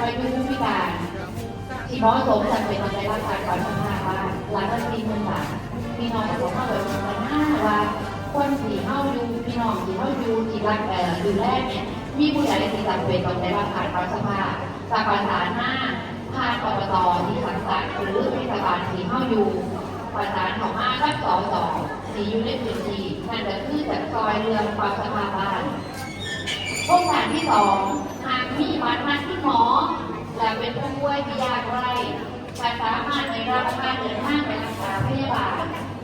คอยดูผู้พิการที่หมาะสมจำเป็นต้องได้รับการก่อนทำงานว่าหลังจากสี่หมื่นบาทพี่น้องของเขาเลยมันห้าว่าคนที่เข้าดูพี่น้องที่เข้าดูที่รักเอ่อดูแลเนี่ยมีผู้ใหญ่ที่จำเป็นต้องได้รับการก่อนสภาจากประสานห้าผ่านอบตที่สังกัดหรือเทศบาลที่เข้าอยู่ประสานของมารับสองสอที่อยู่ในพื้นที่นั่นก็คือจากซอยเรือนความสภาบ้านโครงการที่สองางมีบาดมันที่หมอแจะเป็นผู้ป่วยที่ยากไร้ภาษามาในรับค่าเดินทางไปรักษาพยาบาล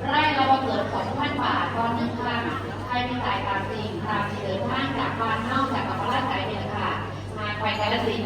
ไร่เราเกิดสองพันบาทตอนหนึ่งครั้งใครมีสายตามจริงตามเดินห้างจากบ้านเน่าจากอัปราชใจเนี่ยค่ะมาไปกาลสิน